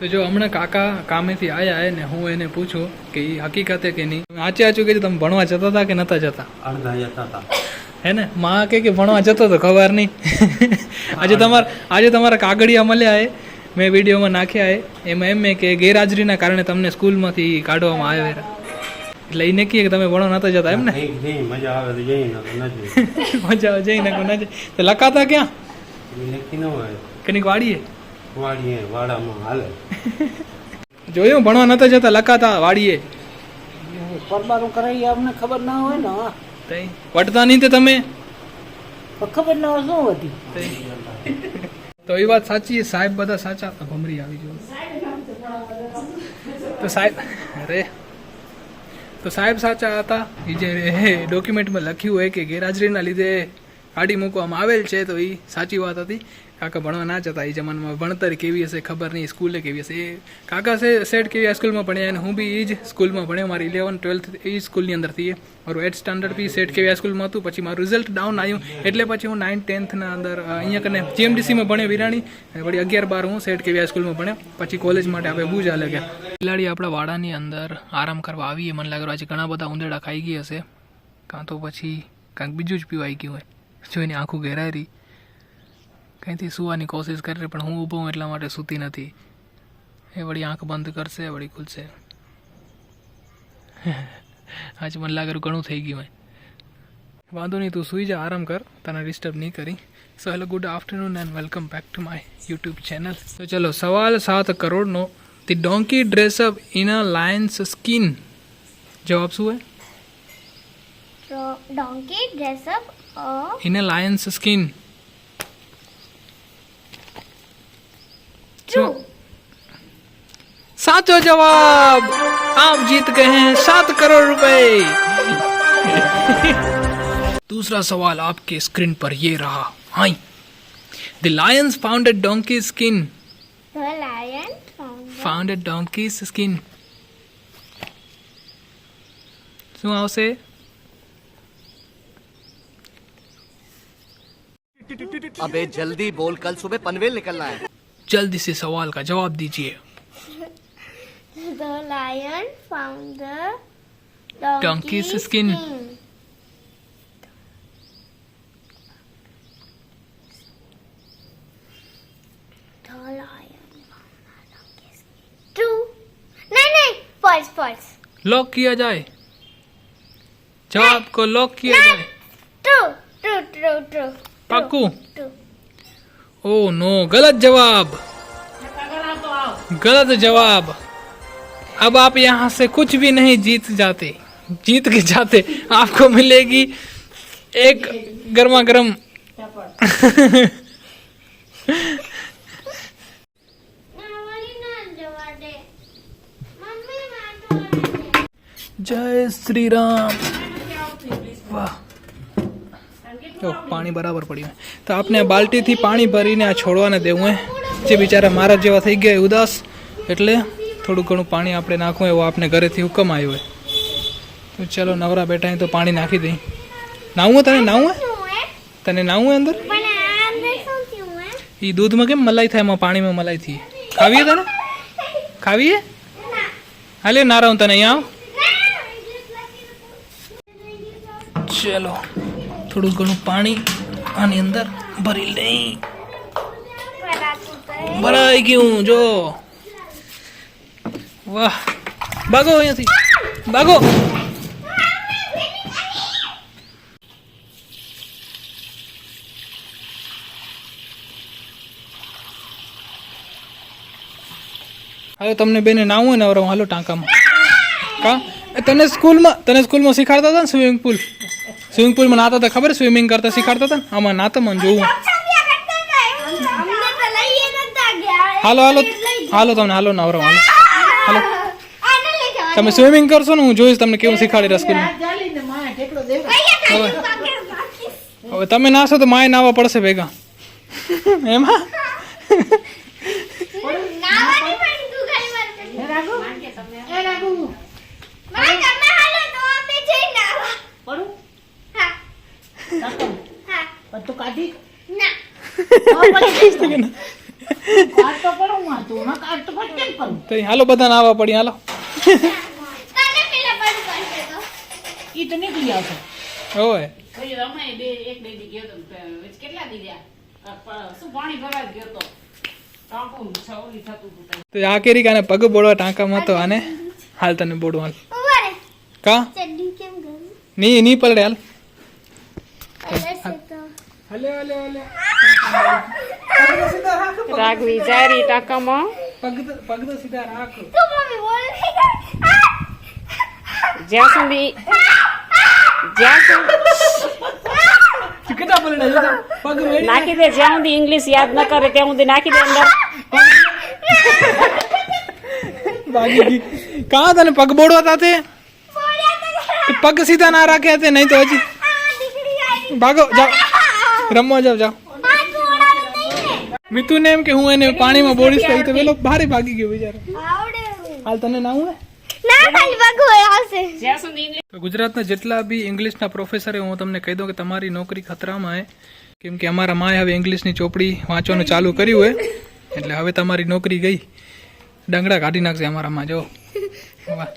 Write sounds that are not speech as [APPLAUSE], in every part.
તો જો હમણાં કાકા કામેથી આયા હે ને હું એને પૂછું કે એ હકીકતે કે નહીં? આચે આચું કે તમે ભણવા જતા હતા કે નતા જતા? અડધા જતા હતા. હે ને? માં કે કે ભણવા જતો તો ખબર નહીં. આજે તમારા આજે તમારા કાગળિયા મળ્યા હે. મેં વિડીયોમાં નાખ્યા હે. એમાં એમ કે ગેરહાજરીના કારણે તમને સ્કૂલમાંથી કાઢવામાં આવ્યા એટલે એને કહે કે તમે ભણવા નતા જતા એમ ને? મજા આવે તો જઈ [LAUGHS] મજા આવે જઈ કોઈ ના તો લખાતા ક્યાં? લખી ન હોય. કનિક વાડીએ? વાડીએ વાડામાં હાલે. [LAUGHS] જોયું? ભણવા નતા જતા લખાતા વાડીએ. પરમારું કરાઈ અમને ખબર ના હોય ને હા. તઈ? વટતા નહીં તે તમે? ખબર ના હોય શું હતી તો એ વાત સાચી છે સાહેબ બધા સાચા. હતા ભમરી આવી ગયો. તો સાહેબ અરે. તો સાહેબ સાચા હતા. એ જે ડોક્યુમેન્ટમાં લખ્યું હોય કે ગેરહાજરીના લીધે કાઢી મૂકવામાં આવેલ છે, તો એ સાચી વાત હતી. કાકા ભણવા ના જતા એ જમાનામાં ભણતર કેવી હશે ખબર નહીં, સ્કૂલે કેવી હશે. એ કાકા છે સેટ કેવી આ સ્કૂલમાં ભણ્યા અને હું બી એ જ સ્કૂલમાં ભણ્યો, મારી ઇલેવન ટ્વેલ્થ એ સ્કૂલની અંદરથી મારું એટ સ્ટાન્ડર્ડ બી સેટ કેવી સ્કૂલમાં હતું, પછી મારું રિઝલ્ટ ડાઉન આવ્યું, એટલે પછી હું નાઇન ટેન્થના અંદર અહીંયા કને જીએમડીસીમાં ભણ્યો વિરાણી અને વળી અગિયાર, બાર હું સેટ કેવી સ્કૂલમાં ભણ્યો, પછી કોલેજ માટે આપણે બહુ ચાલે ગયા. બિલાડી આપણા વાડાની અંદર આરામ કરવા આવીએ, મને લાગે આજે ઘણા બધા ઉંદેડા ખાઈ ગઈ હશે. કાં તો પછી કાંઈક બીજું જ પીવાઈ ગયું હોય. જોઈને આંખું ઘેરાઈ રહી. કંઈથી સુવાની કોશિશ કરી રહી પણ હું ઊભો એટલા માટે સૂતી નથી. એ વળી આંખ બંધ કરશે વળી ખુલશે. આજે મને લાગે ઘણું થઈ ગયું હોય. વાંધો નહીં તું સૂઈ જા આરામ કર તને ડિસ્ટર્બ નહીં કરી. So hello good afternoon and welcome back to my YouTube channel. તો ચલો સવાલ સાત કરોડનો. The donkey dress up in a lion's skin. જવાબ શું હોય? So, donkey in in a lion's skin. जवाब। आप जीत गए हैं सात करोड़ रुपए। दूसरा सवाल आपके स्क्रीन पर ये रहा। Hi the lions founded donkey skin founded donkey skin सुनाओ से अबे जल्दी बोल कल सुबह पनवेल निकलना है। जल्दी से सवाल का जवाब दीजिए। स्किन लॉक किया जाए। जवाब को लॉक किया जाए। ट्रू ट्रू ट्रू ट्रू पाकू। ओ नो गलत जवाब। गलत जवाब। अब आप यहाँ से कुछ भी नहीं जीत जाते। जीत के जाते। आपको मिलेगी एक गर्मा गर्म [LAUGHS] जय श्री राम वाह। જો પાણી બરાબર પડ્યું. તો આપણે બાલ્ટીથી પાણી ભરીને આ છોડવાને દેવું હે. જે બિચારા મારા જેવા થઈ ગયા ઉદાસ. એટલે થોડું ઘણું પાણી આપણે નાખવું એવો આપણે ઘરેથી હુકમ આવ્યો હોય તો ચલો નવરા બેઠા તો પાણી નાખી દઈ. નાવું તને? નાવું હે? તને નાવું અંદર? એ દૂધમાં કેમ મલાઈ થાય? એમાં પાણીમાં મલાઈ થઈ ખાવીએ તને? ખાવીએ? હાલે નારા હું તને, અહીંયા આવ. ચલો. થોડું ઘણું પાણી આની અંદર ભરી લઈ. ભરાઈ ગયું, જો. વાહ. ભાગો અહીંયાથી. ભાગો. હવે તમને બેને નાવું ને, હવે હાલો ટાંકામાં. કા? તને સ્કૂલમાં તને સ્કૂલમાં શીખાડતા હતા ને સ્વિમિંગ પુલ સ્વિમિંગ પુલમાં નાતા હતા ખબર સ્વિમિંગ કરતા શીખાડતા હતા ને? આમાં નાતા મને જોવું હાલો હાલો. હાલો તમને હાલો નવરો હાલો. હાલો તમે સ્વિમિંગ કરશો ને હું જોઈશ તમને કેવું રહ્યા સ્કૂલમાં. કેટલો દેખાય હવે. હવે તમે નાશો તો માય નાવા પડશે ભેગા. [LAUGHS] એમાં નાવાની પણ તું ઘણી વાર કરી. એ રાઘુ એ રાઘુ માં તમે હાલો તો અમે જઈ નાવા પડું હા કાકો હા બધું કાઢી ના કાઢ તો પડું માં તું ના કાઢ તો પડે તો અહીં હાલો બધાને આવવા પડી હાલો કાને પેલા પણ કરશે તો ઈ તો નીકળી આવશે હોય પછી રમાય બે એક બે દી ગયો તો ને કેટલા દી રહ્યા અ, પ- શું પાણી ના. જ ગયો તો ટાંકું છવલી થતું હતું તો આ કેરી કાને પગ બોડવા ટાંકામાં તો આને હાલ તને બોડવા હાલ. કા? ની ની પલડે હાલ. તો હલે હલે હલે. રાગવી જારી ટાંકામાં. પગ તો સીધા રાખ તું મમ્મી બોલ જ્યાં સુધી જ્યાં સુધી કેટલા પલડે પગ નાખી દે જ્યાં સુધી ઇંગ્લિશ યાદ ન કરે ત્યાં સુધી નાખી દે અંદર. ભાગી કાં તને પગ બોડવા તાતે તે? પગ સીધા ના રાખ્યા તે નહીં તો હજી ભાગો જાઓ. રમવા જાઓ જાઓ. મિતુને એમ કે હું એને પાણીમાં બોડીશ તો તો પેલો ભારે ભાગી ગયો બિચારો. આવડે. હાલ તને ના હું તો ગુજરાતના જેટલા બી ઇંગ્લિશના પ્રોફેસરે હું તમને કહી દઉં કે તમારી નોકરી ખતરામાં છે કેમ કે અમારા માએ હવે ઇંગ્લિશની ચોપડી વાંચવાનું ચાલુ કર્યું હોય એટલે હવે તમારી નોકરી ગઈ. ડંગડા કાઢી નાખશે અમારામાં જો. વાહ.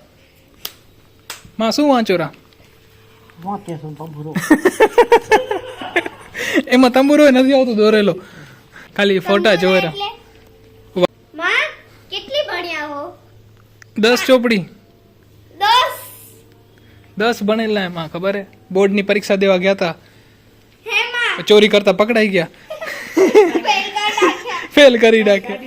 માં શું વાંચો રા? [LAUGHS] એમાં તંબુરો નથી આવતું દોરેલો. ખાલી ફોટા જોવે રા માં કેટલી ભણ્યા હો? દસ ચોપડી. દસ? દસ ભણેલા એમાં ખબર હે? બોર્ડની પરીક્ષા દેવા ગયા હતા હે માં? ચોરી કરતા પકડાઈ ગયા. [LAUGHS] ફેલ કરી નાખ્યા. ફેલ કરી નાખ્યા.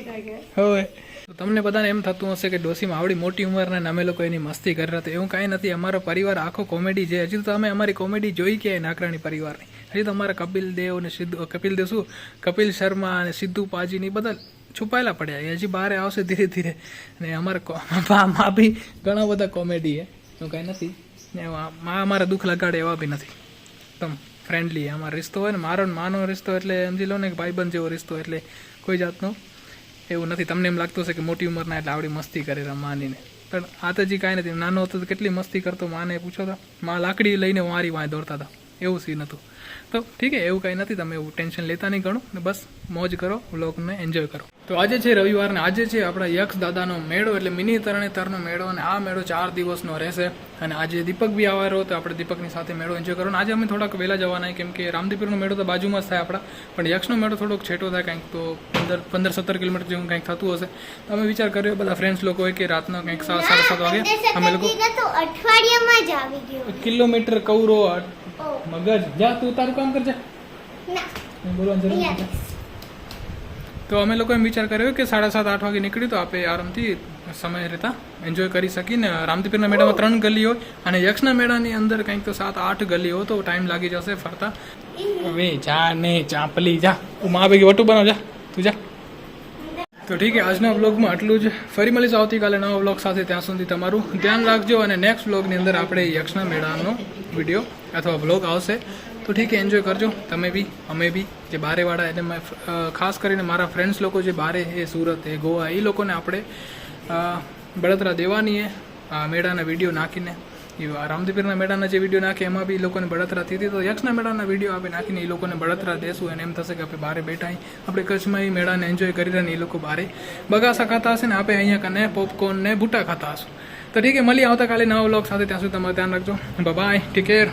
હવે. તો તમને બધાને એમ થતું હશે કે ડોસીમાં આવડી મોટી ઉંમરના અમે લોકો એની મસ્તી કરી રહ્યા હતા. એવું કાંઈ નથી. અમારો પરિવાર આખો કોમેડી છે. હજી તો અમે અમારી કોમેડી જોઈ કે નાકરાણી પરિવારની. હજી તો અમારા કપિલ દેવ અને સિદ્ધુ, કપિલ દેવ શું? કપિલ શર્મા અને સિદ્ધુ પાજીની બધા છુપાયેલા પડ્યા એ હજી બહાર આવશે ધીરે ધીરે. ને અમારા મા બી ઘણા બધા કોમેડી છે. એવું કાંઈ નથી. ને માં અમારા દુઃખ લગાડે એવા બી નથી. એકદમ ફ્રેન્ડલી અમારો રિશ્તો હોય ને, મારો માનો રિશ્તો એટલે સમજી લો ને ભાઈબંધ જેવો રિશ્તો એટલે કોઈ જાતનો એવું નથી. તમને એમ લાગતું હશે કે મોટી ઉંમરના એટલે આવડી મસ્તી કરે માનીને. પણ આ તો હજી કાંઈ નથી. નાનો હતો તો કેટલી મસ્તી કરતો? માને પૂછો તો. માં લાકડી લઈને વારી વાંય દોડતા હતા. એવું સીન હતું. તો ઠીક છે એવું કાંઈ નથી તમે એવું ટેન્શન લેતા નહીં ઘણું. ને બસ મોજ કરો વ્લોગને એન્જોય કરો. તો આજે છે રવિવાર ને આજે છે આપણા યક્ષ દાદાનો મેળો એટલે મિની તરણેતરનો મેળો અને આ મેળો ચાર દિવસનો રહેશે. અને આજે દીપક બી આવવાનો તો આપણે દીપકની સાથે મેળો એન્જોય કરવાનો. આજે અમે થોડાક વહેલા જવાના કેમ કે રામદીપીરનો મેળો તો બાજુમાં જ થાય આપણા. પણ યક્ષનો મેળો થોડોક છેટો થાય કંઈક તો પંદર પંદર સત્તર કિલોમીટર જેવું કંઈક થતું હશે. તો અમે વિચાર કર્યો બધા ફ્રેન્ડ્સ લોકોએ કે રાતના કંઈક સા- સાડા સાત વાગે અમે લોકો કિલોમીટર કવરો મગજ. જા તું તારું કામ કરજે. બોલવાનું જરૂર તો અમે લોકો એમ વિચાર કર્યો કે સાડા સાત આઠ વાગે નીકળ્યું તો આપણે આરામથી સમય રહેતા એન્જોય કરી શકીને રામતીપીરના મેળામાં ત્રણ ગલીઓ અને યક્ષના મેળાની અંદર કંઈક તો સાત આઠ ગલીઓ તો ટાઈમ લાગી જશે ફરતા. હવે જા ને ચાંપલી જા. મા ભેગી વટું બનાવ જા. તું જા. તો ઠીક છે આજના બ્લોગમાં આટલું જ. ફરી મળીશું આવતીકાલે નવા બ્લોગ સાથે ત્યાં સુધી તમારું ધ્યાન રાખજો અને નેક્સ્ટ વ્લોગની અંદર આપણે યક્ષના મેળાનો વીડિયો અથવા વ્લોગ આવશે, તો ઠીક છે એન્જોય કરજો. તમે બી, અમે બી, જે બારેવાળા એટલે ખાસ કરીને મારા ફ્રેન્ડ્સ લોકો જે બારે એ સુરત, એ ગોવા, એ લોકોને આપણે બળતરા દેવાની એ મેળાના વીડિયો નાખીને, એ રામદીપીરના મેળાના જે વીડિયો નાખે, એમાં બી લોકોને બળતરા હતી. તો યક્ષના મેળાના વીડિયો આપણે નાખીને એ લોકોને બળતરા દેશું, અને એમ થશે કે આપણે બારે બેઠા આપણે કચ્છમાં એ મેળાને એન્જોય કરી રહ્યા એ લોકો બારે. બગાસા ખાતા હશે ને આપણે અહીંયા કને પોપકોર્ન ને ભૂટા ખાતા હશું. તો ઠીક છે, મળીએ આવતાકાલે નવા વ્લોગ સાથે. ત્યાં સુધી તમારે ધ્યાન રાખજો. Bye take care